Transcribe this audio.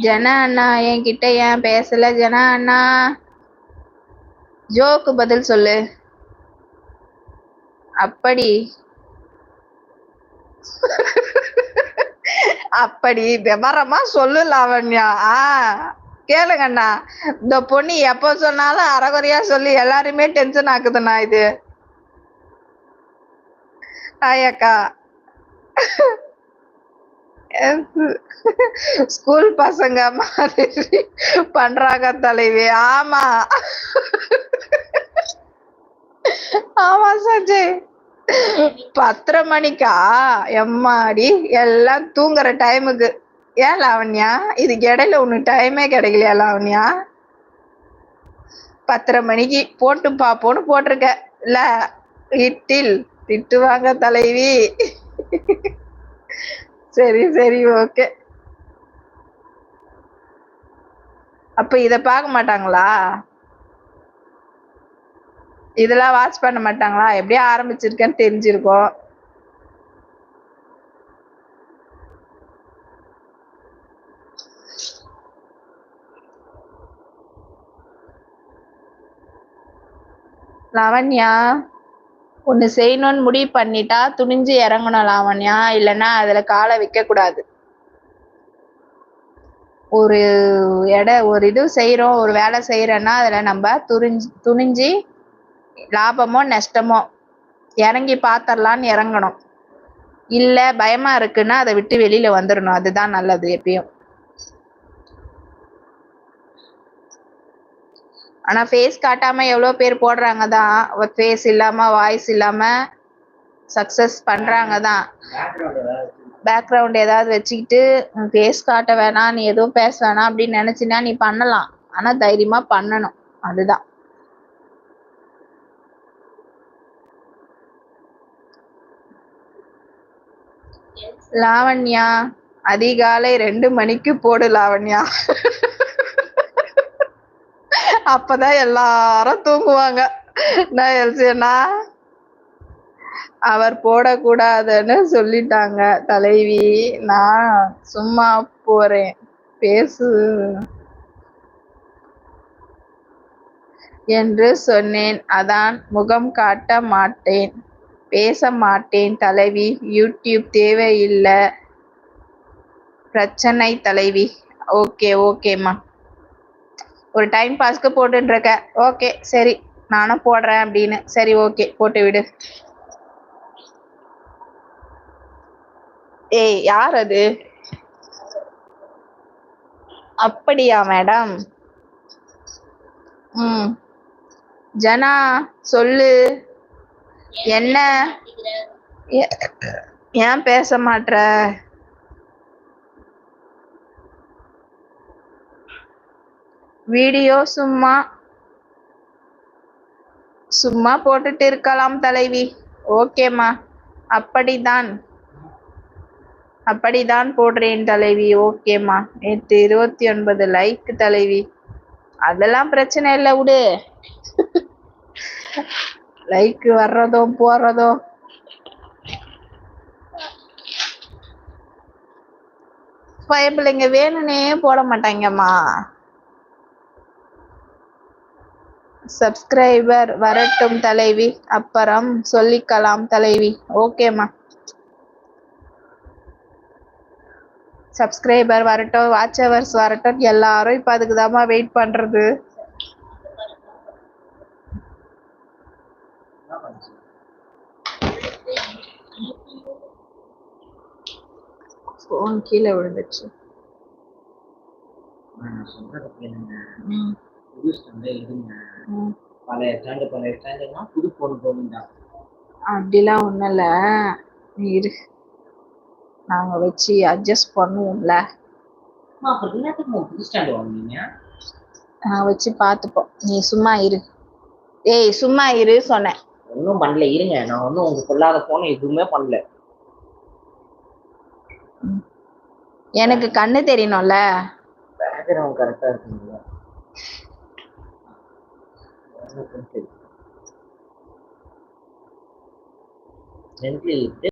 ஜனா அண்ணா என்கிட்ட ஏன் பேசல? ஜனா அண்ணா ஜோக்கு பதில் சொல்லு. அப்படி. அப்படி விவரமா சொல்லு லாவண்யா ஆ கேளுங்கண்ணா இந்த பொண்ணு எப்ப சொன்னாலும் அறகுறையா சொல்லி எல்லாருமே டென்ஷன் ஆக்குதுண்ணா இது. ஆயக்கா ஸ்கூல் பசங்க மாதிரி பண்றாங்க தலைவி. ஆமா. ஆமா சஞ்சய். பத்தரை மணிக்கா? எம்மாடி? எல்லாம் தூங்குற டைமுக்கு. ஏன் லாவண்யா? இதுக்கு இடையில உனக்கு டைமே கிடைக்கலையா லாவண்யா? பத்தரை மணிக்கு போட்டு பாப்போன்னு போட்டிருக்க. இல்ல இட்டில். திட்டுவாங்க தலைவி. சரி சரி ஓகே. அப்ப இத பார்க்க மாட்டாங்களா? இதெல்லாம் வாட்ச் பண்ண மாட்டாங்களா? எப்படியே ஆரம்பிச்சிருக்கேன்னு தெரிஞ்சிருக்கோம். லாவண்யா? ஒண்ணு செய்யணும்னு முடிவு பண்ணிட்டா துணிஞ்சு இறங்கணும் லாவண்யா. இல்லைன்னா அதுல காலை வைக்க கூடாது. ஒரு எடை ஒரு இது செய்யறோம் ஒரு வேலை செய்கிறோன்னா அதுல நம்ம துணிஞ்சு துணிஞ்சு லாபமோ நஷ்டமோ இறங்கி பாத்திரலான்னு இறங்கணும். இல்ல பயமா இருக்குன்னா அதை விட்டு வெளியில வந்துடணும். அதுதான் நல்லது எப்பயும். ஆனா ஃபேஸ் காட்டாம எவ்வளவு பேர் போடுறாங்க தான் ஃபேஸ் இல்லாம வாய்ஸ் இல்லாம சக்சஸ் பண்றாங்க தான் பேக்ரவுண்ட் ஏதாவது வச்சுக்கிட்டு ஃபேஸ் காட்ட வேணாம் நீ எதுவும் பேச வேணாம் அப்படின்னு நினைச்சினா நீ பண்ணலாம். ஆனா தைரியமா பண்ணணும். அதுதான். லாவண்யா அதிகாலை ரெண்டு மணிக்கு போடு லாவண்யா. அப்பதான் எல்லாரும் தூங்குவாங்க. நான் எல்சியண்ணா அவர் போடக்கூடாதுன்னு சொல்லிட்டாங்க. தலைவி நான் சும்மா போறேன். பேசு. என்று சொன்னேன். அதான் முகம் காட்ட மாட்டேன். பேச மாட்டேன் தலைவி. யூடியூப் தேவையில்லை. பிரச்சனை தலைவி. ஓகே ஓகேம்மா. ஒரு டைம் பாஸ்க்கு போட்டுட்டு இருக்க ஓகே சரி நானும் போடுறேன் அப்படின்னு. சரி ஓகே போட்டு விடு. ஏய் யார் அது? அப்படியா மேடம் ம். ஜனா சொல்லு. என்ன? ஏ- ஏன் பேச மாட்ற? வீடியோ சும்மா சும்மா போட்டுட்டு இருக்கலாம் தலைவி. ஓகேம்மா. அப்படிதான். அப்படிதான் போடுறேன் தலைவி. ஓகேம்மா. நேற்று இருபத்தி ஒன்பது லைக் தலைவி. அதெல்லாம் பிரச்சனை இல்லை விடு. லைக் வர்றதும் போறதும். பயப்பிள்ளைங்க வேணும்னே போட மாட்டாங்கம்மா. சப்ஸ்கிரைபர் வரட்டும் தலைவி. அப்புறம் சொல்லிக்கலாம் தலைவி. ஓகேம்மா சப்ஸ்கிரைபர் வரட்டும் வாட்ச் ஹவர்ஸ் வரட்டும். எல்லாரும் இப்ப அதுக்குதாம்மா வெயிட் பண்ணுறது ஃபோன் கீழே விழுந்துச்சு ம், பழைய ஸ்டாண்டு பழைய ஸ்டாண்டுனா புது போகுண்டா அப்படிலாம் ஒண்ணும் இல்ல. நீ இரு. நாங்க வச்சு அட்ஜஸ்ட் பண்ணுவோம்ல. அப்புறம் என்னத்துக்கு புது ஸ்டாண்டு வாங்குனீங்க? நான் வச்சு பார்த்துப்போம். நீ சும்மா இரு. ஏய் சும்மா இரு சொன்னேன். ஒன்றும் பண்ணல இருங்க. நான் ஒன்றும் உங்க சொல்லாத போன எதுவுமே பண்ணல. எனக்கு கண்ணு தெரியணும்ல. பேக்ரவுண்ட் கரெக்டா இருக்குங்களா Handle. Handle.